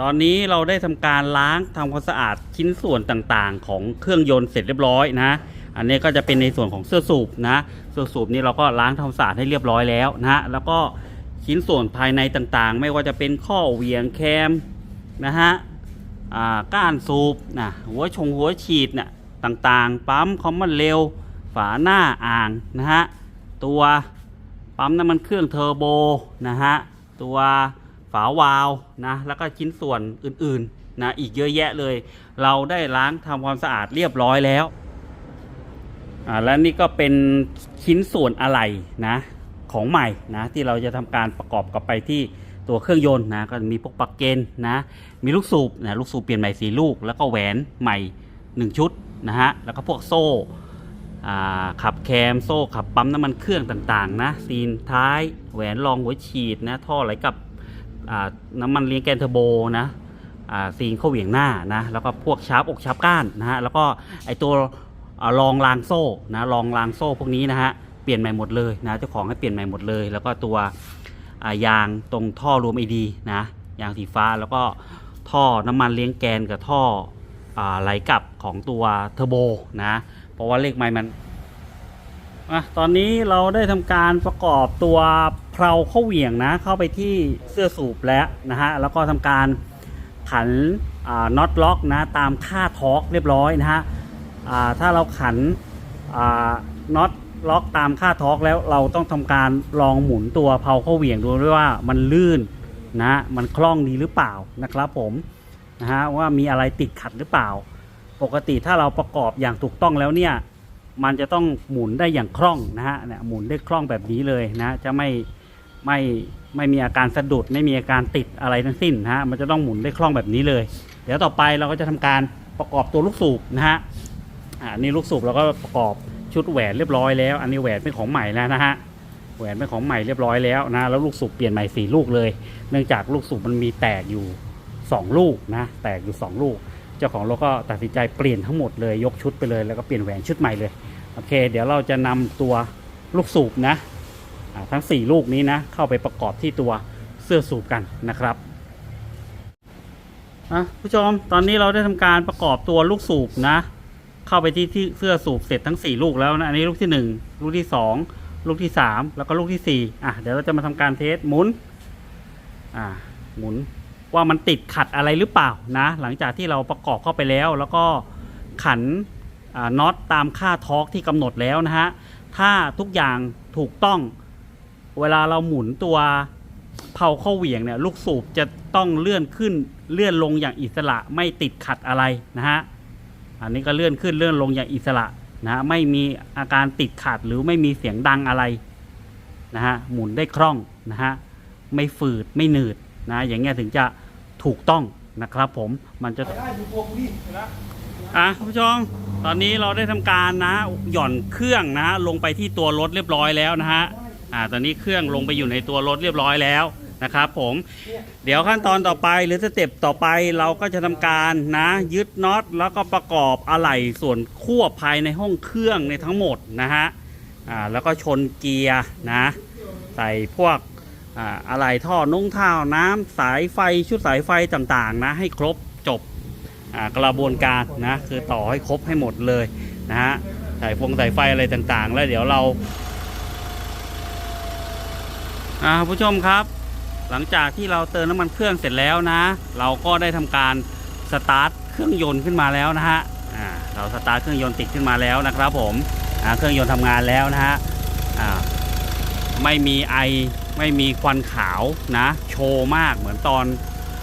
ตอนนี้เราได้ทำการล้างทำความสะอาดชิ้นส่วนต่างๆ ของเครื่องยนต์เสร็จเรียบร้อยนะ อันนี้ก็จะเป็นในส่วนของเสื้อสูบนะเสื้อสูบนี่เราก็ล้างทำความสะอาดให้เรียบร้อยแล้วนะฮะแล้วก็ชิ้นส่วนภายในต่างๆ ไม่ว่าจะเป็นข้อเหวียงแคมนะฮะอ่าก้านสูบนะหัวชงหัวฉีดนะต่างๆ ปั๊มคอมมอนเร็วฝาหน้าอ่างนะฮะตัวปั๊มน้ำมันเครื่องเทอร์โบนะฮะตัว ฝาวาล์วนะแล้วก็ชิ้นส่วนอื่นๆนะอีกเยอะแยะเลย เราได้ล้างทำความสะอาดเรียบร้อยแล้วอ่าและนี่ก็เป็นชิ้นส่วนอะไหล่นะของใหม่นะที่เราจะทำการประกอบกับไปที่ตัวเครื่องยนต์นะก็มีพวกปลั๊กเกนนะมีลูกสูบนะลูกสูบเปลี่ยนใหม่สีลูก แล้วก็แหวนใหม่ 1 ชุดนะฮะแล้วก็พวกโซ่ขับแคมโซ่ขับปั๊มน้ำมันเครื่องต่างๆนะซีนท้ายแหวนรองหัวฉีดนะท่อไหลกับ น้ำมันเลี้ยงแกนเทอร์โบนะซีนเข้าเหวี่ยงหน้านะแล้วก็พวกชาร์ปอกชาร์ปก้านนะฮะแล้วก็ไอตัวรองรางโซ่นะรองรางโซ่พวกนี้นะฮะเปลี่ยนใหม่หมดเลยนะเจ้าของให้เปลี่ยนใหม่หมดเลย แล้วก็ตัวยางตรงท่อรวมไอดีนะยางสีฟ้าแล้วก็ท่อน้ำมันเลี้ยงแกนกับท่ออไหลกลับของตัวเทอร์โบนะเพราะว่าเลขไม้มันอะตอนนี้เราได้ทำการประกอบตัว เพลาเข้าเหวี่ยงนะเข้าไปที่เสื้อสูบแล้วนะฮะแล้วก็ทำการขันน็อตล็อกนะตามค่าทอร์กเรียบร้อยนะฮะถ้าเราขันน็อตล็อกตามค่าทอร์กแล้วเราต้องทำการลองหมุนตัวเพลาเข้าเหวี่ยงดูด้วยว่ามันลื่นนะมันคล่องดีหรือเปล่านะครับผมนะฮะว่ามีอะไรติดขัดหรือเปล่า ปกติถ้าเราประกอบอย่างถูกต้องแล้วเนี่ยมันจะต้องหมุนได้อย่างคล่องนะฮะเนี่ยหมุนได้คล่องแบบนี้เลยนะจะไม่ ไม่ไม่มีอาการสะดุด ไม่มีอาการติดอะไรทั้งสิ้นนะฮะมันจะต้องหมุนได้คล่องแบบนี้เลย เดี๋ยวต่อไปเราก็จะทำการประกอบตัวลูกสูบนะฮะอ่านี่ลูกสูบเราก็ประกอบชุดแหวนเรียบร้อยแล้ว อันนี้แหวนเป็นของใหม่แล้วนะฮะแหวนเป็นของใหม่เรียบร้อยแล้วนะแล้วลูกสูบเปลี่ยนใหม่สี่ลูกเลย เนื่องจากลูกสูบมันมีแตกอยู่สองลูกนะแตกอยู่สองลูก เจ้าของรถก็ตัดสินใจเปลี่ยนทั้งหมดเลยยกชุดไปเลยแล้วก็เปลี่ยนแหวนชุดใหม่เลยโอเค เดี๋ยวเราจะนำตัวลูกสูบนะ ทั้งสี่ลูกนี้นะเข้าไปประกอบที่ตัวเสื้อสูบกันนะครับอะผู้ชมตอนนี้เราได้ทำการประกอบตัวลูกสูบนะ เข้าไปที่ที่เสื้อสูบเสร็จทั้ง 4 ลูกแล้วนะอันนี้ลูกที่ 1 ลูกที่ 2 ลูกที่ 3 แล้วก็ลูกที่4อะเดี๋ยวเราจะมาทำการเทสหมุนอ่าหมุนว่ามันติดขัดอะไรหรือเปล่านะ หลังจากที่เราประกอบเข้าไปแล้ว แล้วก็ขันน็อตตามค่าทอร์กที่กำหนดแล้วนะฮะถ้าทุกอย่างถูกต้อง เวลาเราหมุนตัวเผาเข้าเหวี่ยงเนี่ยลูกสูบจะต้องเลื่อนขึ้นเลื่อนลงอย่างอิสระไม่ติดขัดอะไรนะฮะอันนี้ก็เลื่อนขึ้นเลื่อนลงอย่างอิสระนะฮะไม่มีอาการติดขัดหรือไม่มีเสียงดังอะไรนะฮะหมุนได้คล่องนะฮะไม่ฝืดไม่หนืดนะอย่างเงี้ยถึงจะถูกต้องนะครับผมมันจะอะคุณผู้ชมตอนนี้เราได้ทำการนะหย่อนเครื่องนะลงไปที่ตัวรถเรียบร้อยแล้วนะฮะ อ่าตอนนี้เครื่องลงไปอยู่ในตัวรถเรียบร้อยแล้วนะครับผมเดี๋ยวขั้นตอนต่อไปหรือสเต็ปต่อไปเราก็จะทำการนะยึดน็อตแล้วก็ประกอบอะไหล่ส่วนควบภายในห้องเครื่องในทั้งหมดนะฮะอ่าแล้วก็ชนเกียร์นะใส่พวกอ่าอะไหล่ท่อนุ่งเท้าน้ำสายไฟชุดสายไฟต่างๆนะให้ครบจบอ่ากระบวนการนะคือต่อให้ครบให้หมดเลยนะฮะสายฟงสายไฟอะไรต่างๆ แล้วเดี๋ยวเรา อ่าผู้ชมครับ หลังจากที่เราเติมน้ำมันเครื่องเสร็จแล้วนะ เราก็ได้ทำการสตาร์ทเครื่องยนต์ขึ้นมาแล้วนะฮะอ่าเราสตาร์ทเครื่องยนต์ติดขึ้นมาแล้วนะครับผมอ่าเครื่องยนต์ทำงานแล้วนะฮะอ่าไม่มีไอไม่มีควันขาวนะ โชว์มากเหมือนตอน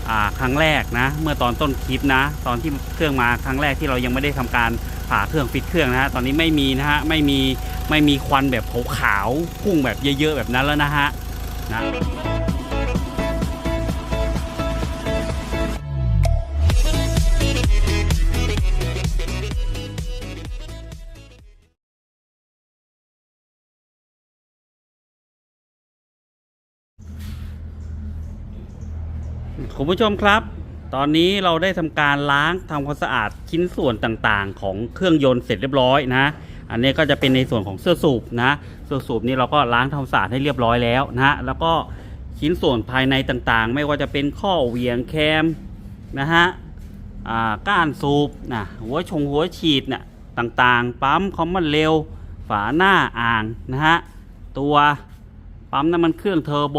อ่าครั้งแรกนะ เมื่อตอนต้นคลิปนะ ตอนที่เครื่องมาครั้งแรกที่เรายังไม่ได้ทำการผ่าเครื่องฟิตเครื่องนะฮะตอนนี้ไม่มีนะฮะไม่มีไม่มีควันแบบขาวๆพุ่งแบบเยอะๆแบบนั้นแล้วนะฮะ นะคุณผู้ชมครับ ตอนนี้เราได้ทำการล้างทำความสะอาดชิ้นส่วนต่างๆ ของเครื่องยนต์เสร็จเรียบร้อยนะ อันนี้ก็จะเป็นในส่วนของเสื้อสูบนะเสื้อสูบนี่เราก็ล้างทำความสะอาดให้เรียบร้อยแล้วนะแล้วก็ชิ้นส่วนภายในต่างๆ ไม่ว่าจะเป็นข้อเหวียงแคมนะฮะอ่าก้านสูบนะหัวชงหัวฉีดเนี่ยต่างๆ ปั๊มคอมมอนเร็วฝาหน้าอ่างนะฮะตัวปั๊มน้ำมันเครื่องเทอร์โบ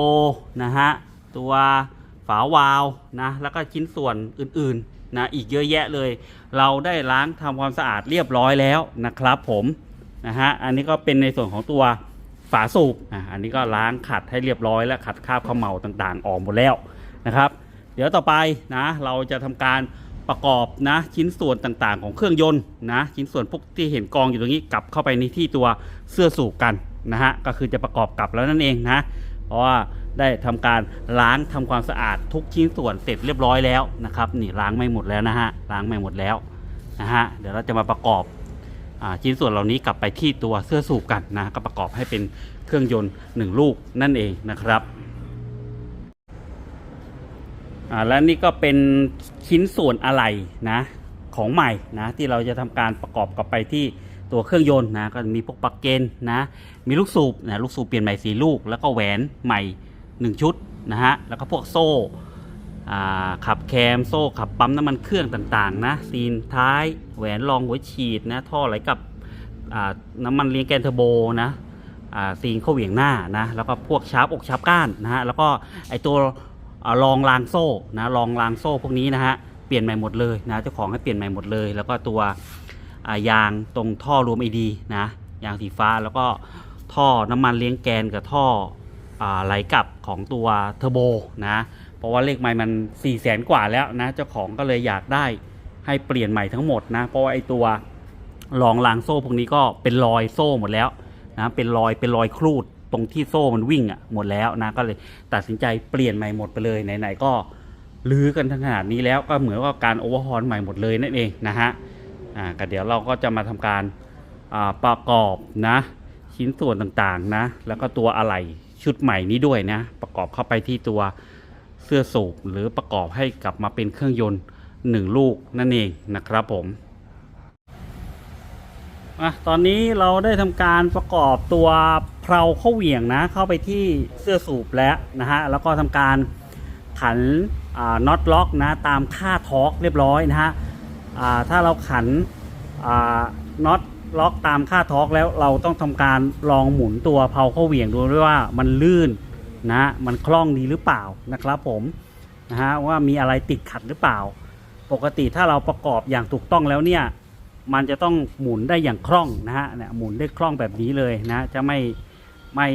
นะฮะตัวฝาวาล์วนะแล้วก็ชิ้นส่วนอื่นๆ นะอีกเยอะแยะเลย เราได้ล้างทำความสะอาดเรียบร้อยแล้วนะครับผมนะฮะอันนี้ก็เป็นในส่วนของตัวฝาสูบอะอันนี้ก็ล้างขัดให้เรียบร้อยแล้วขัดคราบเขมเหลาต่างๆ ออกหมดแล้วนะครับ เดี๋ยวต่อไปนะเราจะทำการประกอบนะชิ้นส่วนต่างๆ ของเครื่องยนต์นะชิ้นส่วนพวกที่เห็นกองอยู่ตรงนี้กลับเข้าไปในที่ตัวเสื้อสูบกันนะฮะก็คือจะประกอบกลับแล้วนั่นเองนะเพราะว่า ได้ทำการล้างทำความสะอาดทุกชิ้นส่วนเสร็จเรียบร้อยแล้วนะครับนี่ล้างไม่หมดแล้วนะฮะล้างไม่หมดแล้วนะฮะเดี๋ยวเราจะมาประกอบอชิ้นส่วนเหล่านี้กลับไปที่ตัวเสื้อสูบกันนะก็ประกอบให้เป็นเครื่องยนต์หนึ่งลูกนั่นเองนะครับอ่าและนี่ก็เป็นชิ้นส่วนอะไหล่นะของใหม่นะที่เราจะทำการประกอบกลับไปที่ตัวเครื่องยนต์นะก็มีพวกปลั๊กเกนนะมีลูกสูบนะลูกสูบเปลี่ยนใหม่สีลูกแล้วก็แหวนใหม่ 1 ชุดนะฮะแล้วก็พวกโซ่ขับแคมโซ่ขับปั๊มน้ำมันเครื่องต่างๆนะซีนท้ายแหวนรองหัวฉีดนะท่อไหลกับน้ำมันเลี้ยงแกนเทอร์โบนะซีนเข้าเหวี่ยงหน้านะแล้วก็พวกชาร์ปอกชาร์ปก้านนะฮะแล้วก็ไอตัวรองรางโซ่นะรองรางโซ่พวกนี้นะฮะเปลี่ยนใหม่หมดเลยนะเจ้าของให้เปลี่ยนใหม่หมดเลย แล้วก็ตัวยางตรงท่อรวมไอดีนะยางสีฟ้าแล้วก็ท่อน้ำมันเลี้ยงแกนกับท่อ ไหลกลับของตัวเทอร์โบนะเพราะว่าเลขไม้มัน4ี่แสนกว่าแล้วนะเจ้าของก็เลยอยากได้ให้เปลี่ยนใหม่ทั้งหมดนะเพราะว่าไอตัวรองรางโซ่พวกนี้ก็เป็นรอยโซ่หมดแล้วนะเป็นรอยเป็นรอยครูดตรงที่โซ่มันวิ่งอะ่ะหมดแล้วนะก็เลยตัดสินใจเปลี่ยนใหม่หมดไปเลยไหนๆก็ลื้อกันทั้งขนาดนี้แล้วก็เหมือนว่าการโอเวอร์ฮอลใหม่หมดเลยนั่นเองนะฮะอ่าก็เดี๋ยวเราก็จะมาทำการประกอบนะ ชิ้นส่วนต่างๆนะ แล้วก็ตัวอะไหล่ ชุดใหม่นี้ด้วยนะ ประกอบเข้าไปที่ตัวเสื้อสูบหรือประกอบให้กลับมาเป็นเครื่องยนต์หนึ่งลูกนั่นเองนะครับผมอะตอนนี้เราได้ทำการประกอบตัวเพลาเข้าเหวี่ยงนะ เข้าไปที่เสื้อสูบแล้วนะฮะแล้วก็ทำการขันน็อตล็อกนะตามค่าทอร์กเรียบร้อยนะฮะถ้าเราขันน็อต ล็อกตามค่าทอร์กแล้วเราต้องทำการลองหมุนตัวเพลาเข้าเหวี่ยงดูด้วยว่ามันลื่นนะมันคล่องดีหรือเปล่านะครับผมนะฮะว่ามีอะไรติดขัดหรือเปล่า ปกติถ้าเราประกอบอย่างถูกต้องแล้วเนี่ยมันจะต้องหมุนได้อย่างคล่องนะฮะเนี่ยหมุนได้คล่องแบบนี้เลยนะจะไม่ไม่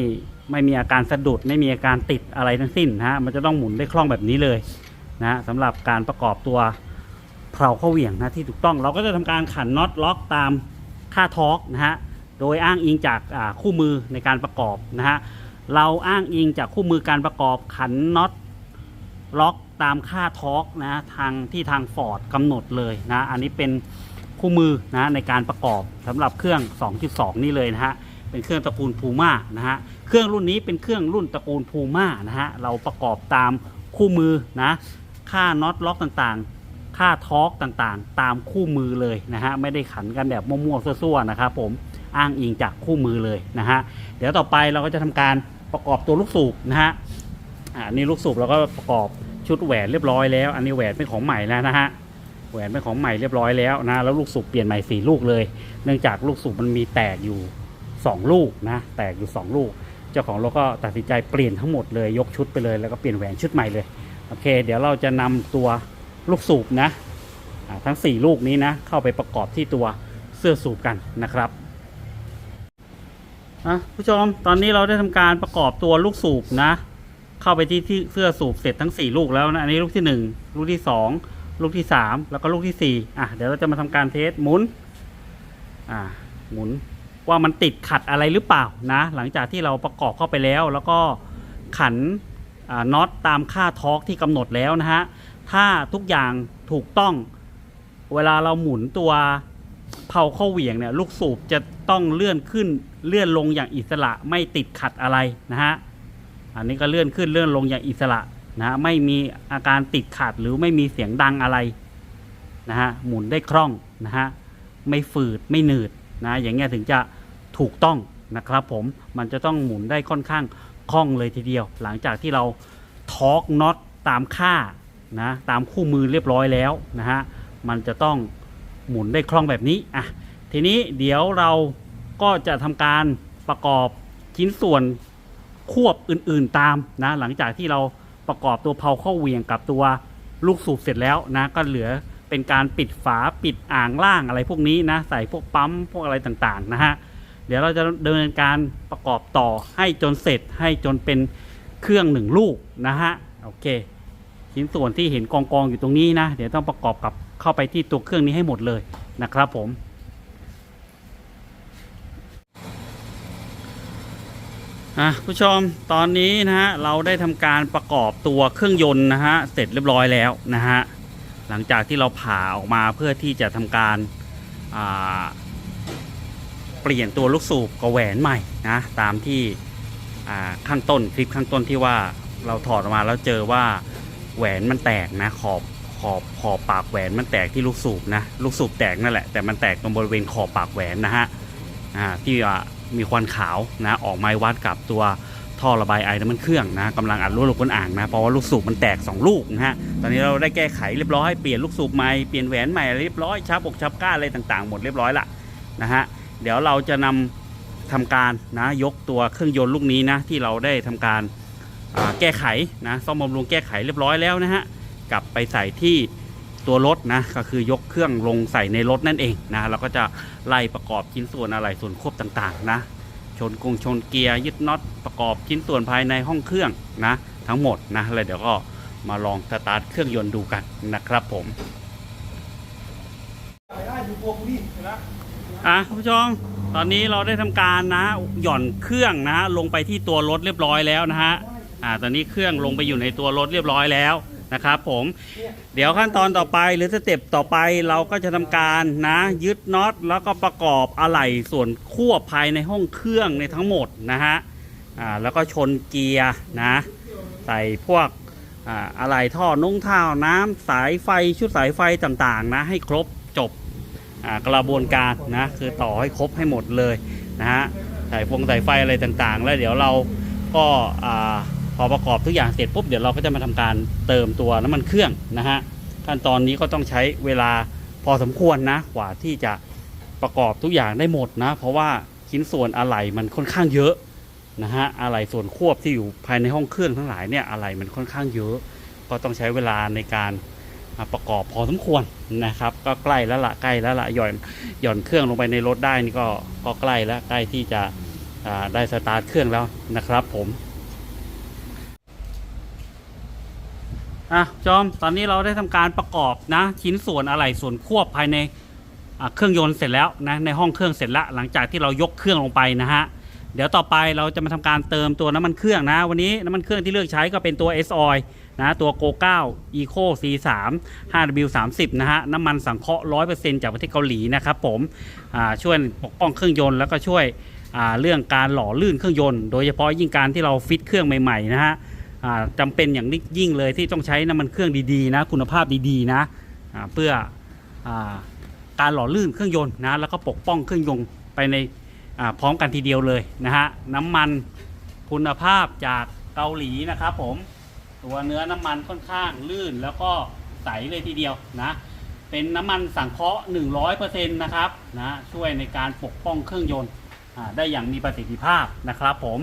ไม่มีอาการสะดุดไม่มีอาการติดอะไรทั้งสิ้นนะฮะมันจะต้องหมุนได้คล่องแบบนี้เลยนะสำหรับการประกอบตัวเพลาเข้าเหวี่ยงนะที่ถูกต้องเราก็จะทำการขันน็อตล็อกตาม ค่าทอร์กนะฮะโดยอ้างอิงจากคู่มือในการประกอบนะฮะเราอ้างอิงจากคู่มือการประกอบขันน็อตล็อกตามค่าทอร์กนะทางที่ทางฟอร์ดกำหนดเลยนะอันนี้เป็นคู่มือนะในการประกอบสำหรับเครื่อง 2.2 นี่เลยนะฮะเป็นเครื่องตระกูลพูม่านะฮะเครื่องรุ่นนี้เป็นเครื่องรุ่นตระกูลพูม่านะฮะเราประกอบตามคู่มือนะค่าน็อตล็อกต่างๆ ค่าทอร์กต่างๆ ตามคู่มือเลยนะฮะไม่ได้ขันกันแบบมั่วๆซั่วๆนะครับผมอ้างอิงจากคู่มือเลยนะฮะเดี๋ยวต่อไปเราก็จะทำการประกอบตัวลูกสูบนะฮะอ่านี่ลูกสูบเราก็ประกอบชุดแหวนเรียบร้อยแล้ว อันนี้แหวนเป็นของใหม่แล้วนะฮะแหวนเป็นของใหม่เรียบร้อยแล้วนะแล้วลูกสูบเปลี่ยนใหม่สี่ลูกเลย เนื่องจากลูกสูบมันมีแตกอยู่สองลูกนะแตกอยู่สองลูก เจ้าของเราก็ตัดสินใจเปลี่ยนทั้งหมดเลยยกชุดไปเลยแล้วก็เปลี่ยนแหวนชุดใหม่เลยโอเค เดี๋ยวเราจะนำตัว ลูกสูบนะทั้งสี่ลูกนี้นะเข้าไปประกอบที่ตัวเสื้อสูบกันนะครับอะผู้ชมตอนนี้เราได้ทำการประกอบตัวลูกสูบนะ เข้าไปที่ที่เสื้อสูบเสร็จทั้ง 4 ลูกแล้วนะอันนี้ลูกที่ 1 ลูกที่ 2 ลูกที่ 3 แล้วก็ลูกที่4อะเดี๋ยวเราจะมาทำการเทสหมุนอ่าหมุนว่ามันติดขัดอะไรหรือเปล่านะ หลังจากที่เราประกอบเข้าไปแล้ว แล้วก็ขันน็อตตามค่าทอร์กที่กำหนดแล้วนะฮะ ถ้าทุกอย่างถูกต้อง เวลาเราหมุนตัวเผาเข้าเหวี่ยงเนี่ยลูกสูบจะต้องเลื่อนขึ้นเลื่อนลงอย่างอิสระไม่ติดขัดอะไรนะฮะอันนี้ก็เลื่อนขึ้นเลื่อนลงอย่างอิสระนะไม่มีอาการติดขัดหรือไม่มีเสียงดังอะไรนะฮะหมุนได้คล่องนะฮะไม่ฝืดไม่หนืดนะอย่างเงี้ยถึงจะถูกต้องนะครับผมมันจะต้องหมุนได้ค่อนข้างคล่องเลยทีเดียว หลังจากที่เราทอร์กน็อตตามค่า นะตามคู่มือเรียบร้อยแล้วนะฮะมันจะต้องหมุนได้คล่องแบบนี้อะทีนี้เดี๋ยวเราก็จะทำการประกอบชิ้นส่วนควบอื่นๆตามนะหลังจากที่เราประกอบตัวเพาเข้าเวียงกับตัวลูกสูบเสร็จแล้วนะก็เหลือเป็นการปิดฝาปิดอ่างล่างอะไรพวกนี้นะใส่พวกปั๊มพวกอะไรต่างๆนะฮะเดี๋ยวเราจะดำเนินการประกอบต่อให้จนเสร็จให้จนเป็นเครื่องหนึ่งลูกนะฮะโอเค ชิ้นส่วนที่เห็นกองกองอยู่ตรงนี้นะ เดี๋ยวต้องประกอบกับเข้าไปที่ตัวเครื่องนี้ให้หมดเลยนะครับผม อะผู้ชมตอนนี้นะฮะเราได้ทำการประกอบตัวเครื่องยนต์นะฮะเสร็จเรียบร้อยแล้วนะฮะหลังจากที่เราผ่าออกมาเพื่อที่จะทำการาเปลี่ยนตัวลูกสูบกับแหวนใหม่นะตามที่ข้างต้นคลิปข้างต้นที่ว่าเราถอดออกมาแล้วเจอว่า แหวนมันแตกนะขอบขอบขอบปากแหวนมันแตกที่ลูกสูบนะลูกสูบแตกนั่นแหละแต่มันแตกตรงบริเวณขอบปากแหวนนะฮะอ่าที่ว่ามีควันขาวนะออกไม้วัดกับตัวท่อระบายไอน้ำมันเครื่องนะกำลังอัดรั่วลงก้นอ่างนะเพราะว่าลูกสูบมันแตก 2 ลูกนะฮะตอนนี้เราได้แก้ไขเรียบร้อยเปลี่ยนลูกสูบใหม่เปลี่ยนแหวนใหม่เรียบร้อยชับอกชับก้าอะไรต่างๆ หมดเรียบร้อยละนะฮะเดี๋ยวเราจะนำทำการนะยกตัวเครื่องยนต์ลูกนี้นะที่เราได้ทำการ แก้ไขนะซ่อมบำรุงแก้ไขเรียบร้อยแล้วนะฮะกลับไปใส่ที่ตัวรถนะก็คือยกเครื่องลงใส่ในรถนั่นเองนะเราก็จะไล่ประกอบชิ้นส่วนอะไรส่วนควบต่างๆนะชนกงชนเกียร์ยึดน็อตประกอบชิ้นส่วนภายในห้องเครื่องนะทั้งหมดนะแล้วเดี๋ยวก็มาลองสตาร์ทเครื่องยนต์ดูกันนะครับผมอะคุณผู้ชมตอนนี้เราได้ทำการนะหย่อนเครื่องนะลงไปที่ตัวรถเรียบร้อยแล้วนะฮะ อ่าตอนนี้เครื่องลงไปอยู่ในตัวรถเรียบร้อยแล้วนะครับผมเดี๋ยวขั้นตอนต่อไปหรือสเต็ปต่อไปเราก็จะทำการนะยึดน็อตแล้วก็ประกอบอะไหล่ส่วนควบภายในห้องเครื่องในทั้งหมดนะฮะอ่าแล้วก็ชนเกียร์นะใส่พวกอ่าอะไหล่ท่อนุ่งเท้าน้ำสายไฟชุดสายไฟต่างๆนะให้ครบจบอ่ากระบวนการนะคือต่อให้ครบให้หมดเลยนะฮะสายฟงสายไฟอะไรต่างๆ แล้วเดี๋ยวเราก็อ่า พอประกอบทุกอย่างเสร็จปุ๊บเดี๋ยวเราก็จะมาทำการเติมตัวน้ำมันเครื่องนะฮะขั้นตอนนี้ก็ต้องใช้เวลาพอสมควรนะกว่าที่จะประกอบทุกอย่างได้หมดนะ เพราะว่าชิ้นส่วนอะไหล่มันค่อนข้างเยอะนะฮะอะไหล่ส่วนควบที่อยู่ภายในห้องเครื่องทั้งหลายเนี่ยอะไหล่มันค่อนข้างเยอะ ก็ต้องใช้เวลาในการประกอบพอสมควรนะครับ ก็ใกล้แล้วละใกล้แล้วละหย่อนหย่อนเครื่องลงไปในรถได้นี่ก็ก็ใกล้แล้วใกล้ที่จะได้สตาร์ทเครื่องแล้วนะครับผม อะจอมตอนนี้เราได้ทำการประกอบนะ ชิ้นส่วนอะไหล่ส่วนควบภายในเครื่องยนต์เสร็จแล้วนะในห้องเครื่องเสร็จแล้วหลังจากที่เรายกเครื่องลงไปนะฮะเดี๋ยวต่อไปเราจะมาทำการเติมตัวน้ำมันเครื่องนะ วันนี้น้ำมันเครื่องที่เลือกใช้ก็เป็นตัว S Oil นะตัว Go 9 Eco C3 5W30 นะฮะน้ำมันสังเคราะห์100%จากประเทศเกาหลีนะครับผมช่วยปกป้องเครื่องยนต์แล้วก็ช่วยเรื่องการหล่อลื่นเครื่องยนต์ โดยเฉพาะยิ่งการที่เราฟิตเครื่องใหม่ๆนะฮะ อ่าจำเป็นอย่างยิ่งเลยที่ต้องใช้น้ำมันเครื่องดีๆนะ คุณภาพดีๆนะเพื่ออการหล่อลื่นเครื่องยนต์นะแล้วก็ปกป้องเครื่องยนต์ไปในพร้อมกันทีเดียวเลยนะฮะน้ำมันคุณภาพจากเกาหลีนะครับผมตัวเนื้อน้ำมันค่อนข้างลื่นแล้วก็ใสเลยทีเดียวนะเป็นน้ำมันสังเคราะห์ 100%นะครับนะช่วยในการปกป้องเครื่องยนต์ได้อย่างมีประสิทธิภาพนะครับผม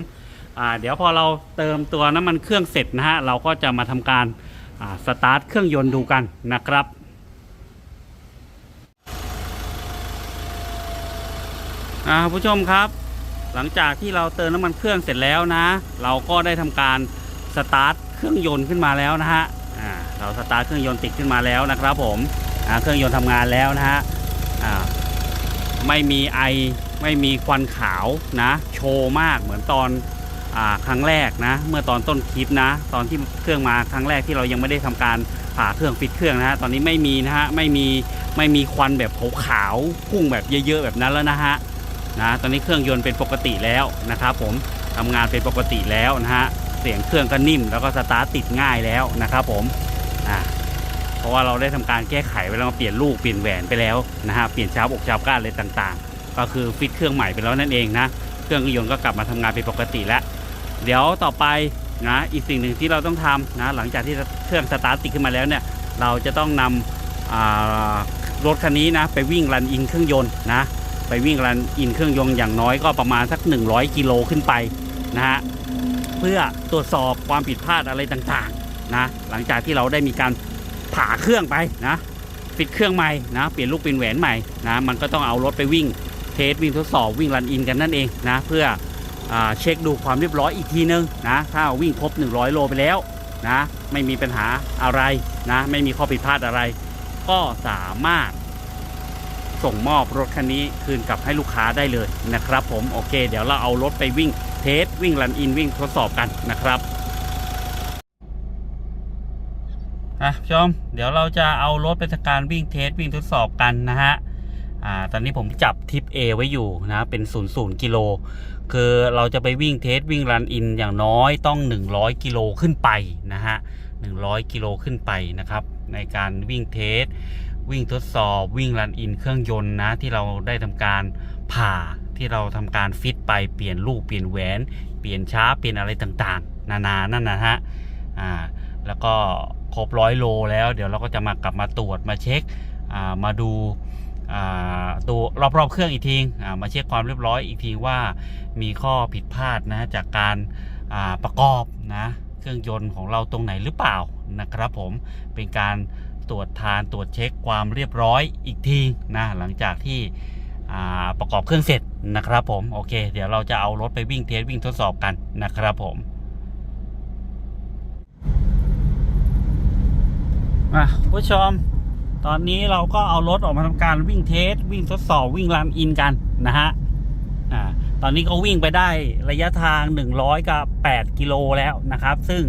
อ่าเดี๋ยวพอเราเติมตัวน้ำมันเครื่องเสร็จนะฮะเราก็จะมาทำการอ่าสตาร์ทเครื่องยนต์ดูกันนะครับอ่าผู้ชมครับ หลังจากที่เราเติมน้ำมันเครื่องเสร็จแล้วนะ เราก็ได้ทำการสตาร์ทเครื่องยนต์ขึ้นมาแล้วนะฮะอ่าเราสตาร์ทเครื่องยนต์ติดขึ้นมาแล้วนะครับผมอ่าเครื่องยนต์ทำงานแล้วนะฮะอ่าไม่มีไอไม่มีควันขาวนะ โชว์มากเหมือนตอน ครั้งแรกนะ เมื่อตอนต้นคลิปนะ ตอนที่เครื่องมาครั้งแรกที่เรายังไม่ได้ทำการผ่าเครื่องฟิตเครื่องนะฮะตอนนี้ไม่มีนะฮะไม่มีไม่มีควันแบบขาวๆพุ่งแบบเยอะๆแบบนั้นแล้วนะฮะนะตอนนี้เครื่องยนต์เป็นปกติแล้วนะครับผมทำงานเป็นปกติแล้วนะฮะเสียงเครื่องก็นิ่มแล้วก็สตาร์ทติดง่ายแล้วนะครับผมอ่าเพราะว่าเราได้ทำการแก้ไขไปแล้วมาเปลี่ยนลูกเปลี่ยนแหวนไปแล้วนะฮะเปลี่ยนชาร์ปอกชาร์ปก้านอะไรต่างๆ ก็คือฟิตเครื่องใหม่ไปแล้วนั่นเองนะเครื่องยนต์ก็กลับมาทำงานเป็นปกติแล้ว เดี๋ยวต่อไปนะอีกสิ่งหนึ่งที่เราต้องทำนะหลังจากที่เครื่องสตาร์ทติดขึ้นมาแล้วเนี่ยเราจะต้องนำรถคันนี้นะไปวิ่งรันอินเครื่องยนต์นะไปวิ่งรันอินเครื่องยนต์อย่างน้อยก็ประมาณสัก 100 กิโลขึ้นไปนะฮะเพื่อตรวจสอบความผิดพลาดอะไรต่างๆนะหลังจากที่เราได้มีการผ่าเครื่องไปนะปิดเครื่องใหม่นะเปลี่ยนลูกเป็นแหวนใหม่นะมันก็ต้องเอารถไปวิ่งเทสวิ่งทดสอบวิ่งรันอินกันนั่นเองนะเพื่อ เช็คดูความเรียบร้อยอีกทีนึงนะถ้าวิ่งครบ 100 โลไปแล้วนะไม่มีปัญหาอะไรนะไม่มีข้อผิดพลาดอะไร ก็สามารถส่งมอบรถคันนี้คืนกลับให้ลูกค้าได้เลยนะครับ ผมโอเค เดี๋ยวเราเอารถไปวิ่งเทสวิ่งรันอินวิ่งทดสอบกันนะครับอะชม เดี๋ยวเราจะเอารถไปทำการวิ่งเทสวิ่งทดสอบกันนะฮะ อ่าตอนนี้ผมจับทิป A ไว้อยู่นะเป็น 0 0กิโลคือเราจะไปวิ่งเทสวิ่งรันอินอย่างน้อยต้อง 100กิโลขึ้นไปนะฮะ100กิโลขึ้นไปนะครับ ในการวิ่งเทสวิ่งทดสอบวิ่งรันอินเครื่องยนต์นะที่เราได้ทำการผ่าที่เราทำการฟิตไปเปลี่ยนลูกเปลี่ยนแหวน เปลี่ยนช้าเปลี่ยนอะไรต่างๆ นานานั่นนะฮะอ่าแล้วก็ครบร้อยโลแล้ว เดี๋ยวเราก็จะมากลับมาตรวจมาเช็คอ่ามาดู ตัวรอบๆเครื่องอีกทีมาเช็คความเรียบร้อยอีกทีว่ามีข้อผิดพลาดนะจากการาประกอบนะเครื่องยนต์ของเราตรงไหนหรือเปล่านะครับผมเป็นการตรวจทานตรวจเช็คความเรียบร้อยอีกทีนะหลังจากที่ประกอบเครื่องเสร็จนะครับผมโอเค เดี๋ยวเราจะเอารถไปวิ่งเทสวิ่งทดสอบกันนะครับผมอะคุณผู้ชม ตอนนี้เราก็เอารถออกมาทำการวิ่งเทส วิ่งทดสอบวิ่งรันอินกันนะฮะอ่าตอนนี้ก็วิ่งไปได้ระยะทาง 100กับ8กิโลแล้วนะครับ ซึ่ง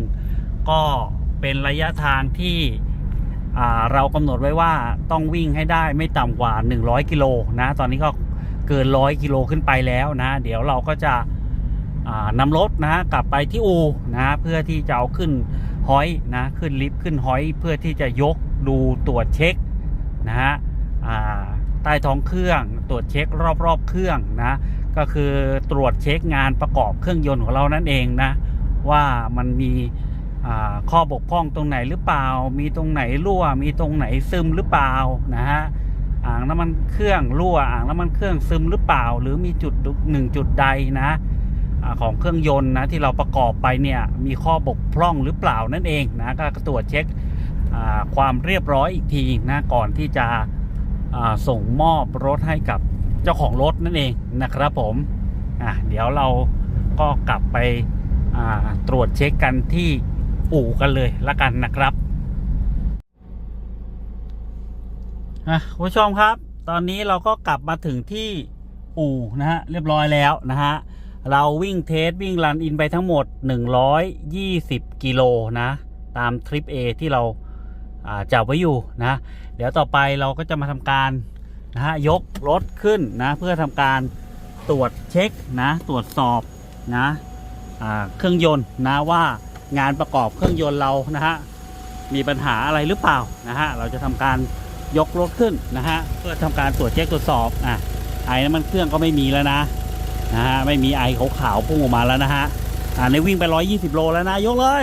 ก็เป็นระยะทางที่เรากำหนดไว้ว่าต้องวิ่งให้ได้ไม่ต่ำกว่า 100 กิโลนะ ตอนนี้ก็เกิน 100 กิโลขึ้นไปแล้วนะ เดี๋ยวเราก็จะอ่านำรถนะกลับไปที่อูนะเพื่อที่จะเอาขึ้นฮอยนะขึ้นลิฟต์ขึ้นฮอยเพื่อที่จะยกดูตรวจเช็ค นะฮะใต้ท้องเครื่องตรวจเช็ครอบๆ เครื่องนะก็คือตรวจเช็คงานประกอบเครื่องยนต์ของเรานั่นเองนะว่ามันมีข้อบกพร่องตรงไหนหรือเปล่า มีตรงไหนรั่ว มีตรงไหนซึมหรือเปล่านะฮะอ่างน้ำมันเครื่องรั่วอ่างน้ำมันเครื่องซึมหรือเปล่า หรือมีจุดหนึ่งจุดใดนะของเครื่องยนต์นะที่เราประกอบไปเนี่ยมีข้อบกพร่องหรือเปล่านั่นเองนะก็ตรวจเช็ค ความเรียบร้อยอีกทีนะก่อนที่จะส่งมอบรถให้กับเจ้าของรถนั่นเองนะครับผมเดี๋ยวเราก็กลับไปตรวจเช็คกันที่อู่กันเลยละกันนะครับคุณผู้ชมครับ ตอนนี้เราก็กลับมาถึงที่อู่นะฮะเรียบร้อยแล้วนะฮะเราวิ่งเทสวิ่งรันอินไปทั้งหมด 120 กิโลนะ ตามทริป A ที่เรา จับไว้อยู่นะ เดี๋ยวต่อไปเราก็จะมาทำการนะฮะยกรถขึ้นนะเพื่อทำการตรวจเช็คนะตรวจสอบนะเครื่องยนต์นะว่างานประกอบเครื่องยนต์เรานะฮะมีปัญหาอะไรหรือเปล่านะฮะเราจะทำการยกรถขึ้นนะฮะเพื่อทำการตรวจเช็คตรวจสอบอะไอ้น้ำมันเครื่องก็ไม่มีแล้วนะนะฮะไม่มีไอขาวๆพุ่งออกมาแล้วนะฮะอ่าในวิ่งไป 120 โลแล้วนะยกเลย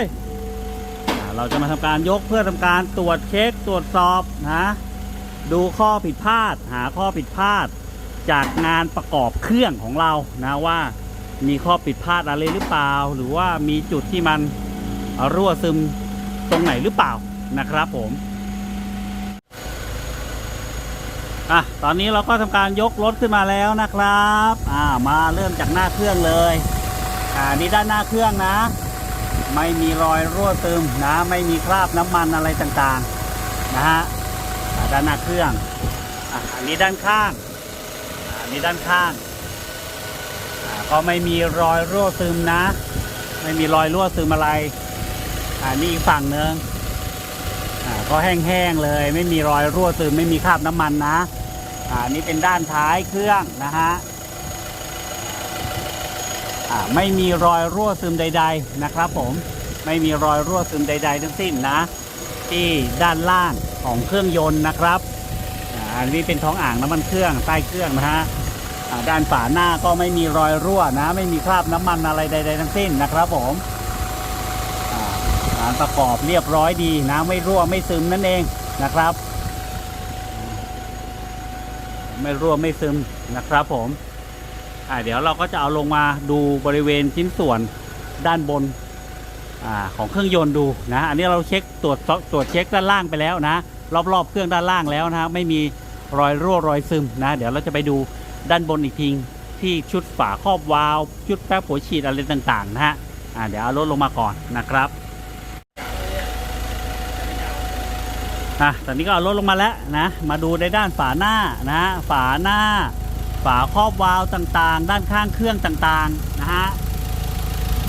เราจะมาทำการยกเพื่อทำการตรวจเช็คตรวจสอบนะดูข้อผิดพลาด หาข้อผิดพลาด จากงานประกอบเครื่องของเรานะว่ามีข้อผิดพลาดอะไรหรือเปล่า หรือว่ามีจุดที่มันรั่วซึมตรงไหนหรือเปล่านะครับผมอะตอนนี้เราก็ทำการยกรถขึ้นมาแล้วนะครับ อ่ามาเริ่มจากหน้าเครื่องเลย อ่านี่ด้านหน้าเครื่องนะ ไม่มีรอยรั่วซึมนะไม่มีคราบน้ำมันอะไรต่างๆนะฮะด้านหน้าเครื่องอันนี้ด้านข้างอันนี้ด้านข้างก็ไม่มีรอยรั่วซึมนะ ไม่มีรอยรั่วซึมอะไรอ่านี่อีกฝั่งหนึ่งก็แห้งๆเลย ไม่มีรอยรั่วซึมไม่มีคราบน้ำมันนะอ่านี่เป็นด้านท้ายเครื่องนะฮะ ไม่มีรอยรั่วซึมใด ๆ นะครับ ผมไม่มีรอยรั่วซึมใด ๆ ทั้งสิ้นนะ ที่ด้านล่างของเครื่องยนต์นะครับอันนี้เป็นท้องอ่างน้ำมันเครื่องใต้เครื่องนะฮะด้านฝาหน้าก็ไม่มีรอยรั่วนะ ไม่มีคราบน้ำมันอะไรใด ๆ ทั้งสิ้นนะครับผมการประกอบเรียบร้อยดีนะ ไม่รั่วไม่ซึมนั่นเองนะครับ ไม่รั่วไม่ซึมนะครับผม อ่าเดี๋ยวเราก็จะเอาลงมาดูบริเวณชิ้นส่วนด้านบนอาของเครื่องยนต์ดูนะอันนี้เราเช็คตรวจตรวจเช็คด้านล่างไปแล้วนะ รอบๆเครื่องด้านล่างแล้วนะไม่มีรอยรั่วรอยซึมนะ เดี๋ยวเราจะไปดูด้านบนอีกทีที่ชุดฝาครอบวาล์วชุดแป๊บหัวฉีดอะไรต่างๆนะฮะอ่าเดี๋ยวเอารถลงมาก่อนนะครับอะตอนนี้ก็เอารถลงมาแล้วนะ มาดูในด้านฝาหน้านะ ฝาหน้า ฝาครอบวาล์วต่างๆ ด้านข้างเครื่องต่างๆนะฮะ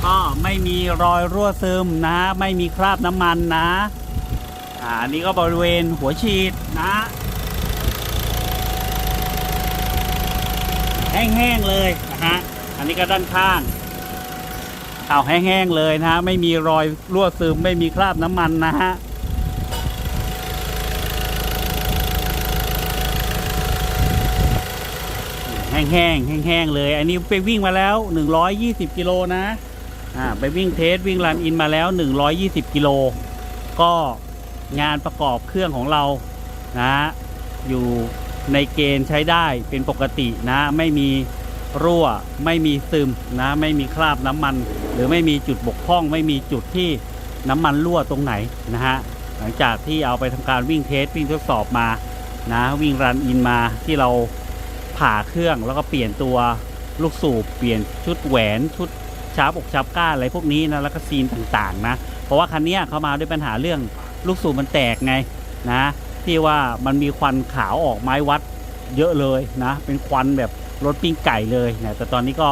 ก็ไม่มีรอยรั่วซึมนะฮะไม่มีคราบน้ำมันนะอ่าอันนี้ก็บริเวณหัวฉีดนะแห้งๆเลยนะฮะอันนี้ก็ด้านข้างเอาแห้งๆเลยนะฮะไม่มีรอยรั่วซึมไม่มีคราบน้ำมันนะฮะ แห้งๆแห้งๆเลย อันนี้ไปวิ่งมาแล้ว 120 กิโลนะอ่าไปวิ่งเทสวิ่งรันอินมาแล้ว 120 กิโล ก็งานประกอบเครื่องของเรานะอยู่ในเกณฑ์ใช้ได้เป็นปกตินะไม่มีรั่วไม่มีซึมนะไม่มีคราบน้ำมัน หรือไม่มีจุดบกพร่อง ไม่มีจุดที่น้ำมันรั่วตรงไหนนะฮะหลังจากที่เอาไปทำการวิ่งเทสวิ่งทดสอบมานะวิ่งรันอินมาที่เรา ผ่าเครื่องแล้วก็เปลี่ยนตัวลูกสูบเปลี่ยนชุดแหวนชุดชาร์ปอกชาร์ปก้านอะไรพวกนี้นะแล้วก็ซีนต่างๆนะเพราะว่าคันเนี้ยเขามาด้วยปัญหาเรื่องลูกสูบมันแตกไงนะที่ว่ามันมีควันขาวออกไม้วัดเยอะเลยนะ เป็นควันแบบรถปิ้งไก่เลยนะแต่ตอนนี้ก็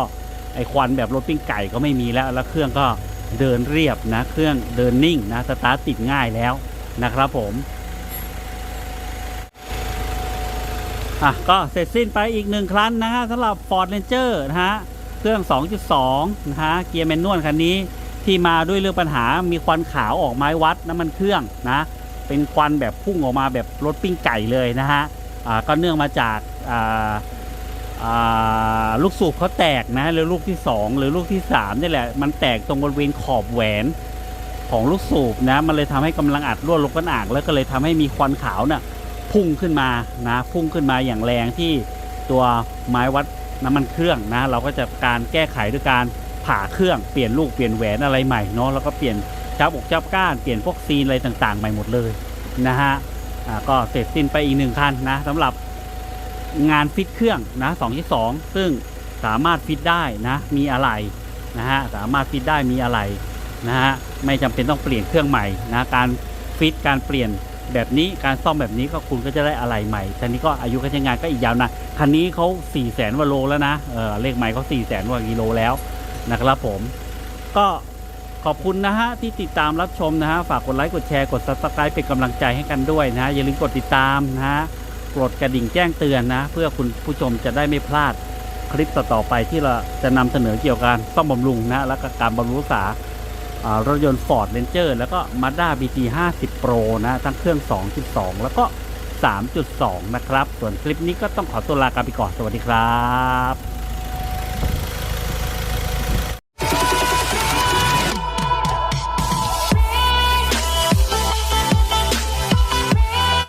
ไอควันแบบรถปิ้งไก่ก็ไม่มีแล้ว แล้วเครื่องก็เดินเรียบนะ เครื่องเดินนิ่งนะสตาร์ทติดง่ายแล้วนะครับผม อะก็เสร็จสิ้นไปอีกหนึ่งครั้งนะฮะสำหรับ Ford Ranger นะฮะเครื่อง 2.2 นะฮะเกียร์แมนนวลคันนี้ที่มาด้วยเรื่องปัญหามีควันขาวออกไม้วัดน้ำมันเครื่องนะเป็นควันแบบพุ่งออกมาแบบรถปิ้งไก่เลยนะฮะอ่าก็เนื่องมาจากอ่าอ่าลูกสูบเขาแตกนะหรือลูกที่ 2 หรือลูกที่3นี่แหละมันแตกตรงบริเวณขอบแหวนของลูกสูบนะมันเลยทำให้กำลังอัดรั่วลงก้นอ่างแล้วก็เลยทำให้มีควันขาวน่ะ พุ่งขึ้นมานะพุ่งขึ้นมาอย่างแรงที่ตัวไม้วัดน้ำมันเครื่องนะเราก็จะการแก้ไขด้วยการผ่าเครื่องเปลี่ยนลูกเปลี่ยนแหวนอะไรใหม่เนาะแล้วก็เปลี่ยนจับอกจับก้านเปลี่ยนพวกซีนอะไรต่างๆใหม่หมดเลยนะฮะก็เสร็จสิ้นไปอีกหนึ่งคันนะสำหรับงานฟิตเครื่องนะสองที่สองซึ่งสามารถฟิตได้นะมีอะไรนะฮะสามารถฟิตได้มีอะไรนะฮะไม่จำเป็นต้องเปลี่ยนเครื่องใหม่นะการฟิตการเปลี่ยน แบบนี้การซ่อมแบบนี้ก็คุณก็จะได้อะไรใหม่แต่นี้ก็อายุการใช้งานก็อีกยาวนานคันนี้เขา4ี่แสนว่าโลแล้วนะเออเลขใหม่เขา4ี่แสนว่ากิโลแล้วนะครับผม ก็ขอบคุณนะฮะที่ติดตามรับชมนะฮะฝากกดไลค์กดแชร์กด subscribe เป็นกำลังใจให้กันด้วยนะอย่าลืมกดติดตามนะฮะกดกระดิ่งแจ้งเตือนนะ เพื่อคุณผู้ชมจะได้ไม่พลาดคลิปต่อๆไปที่เราจะนำเสนอเกี่ยวกับการซ่อมบำรุงนะและกการบำรุงรักษา รถยนต์ Ford Ranger แล้วก็ Mazda BT 50 Pro นะทั้งเครื่อง 2.2 แล้วก็ 3.2 นะครับ ส่วนคลิปนี้ก็ต้องขอตัวลากันไปก่อน สวัสดีครับ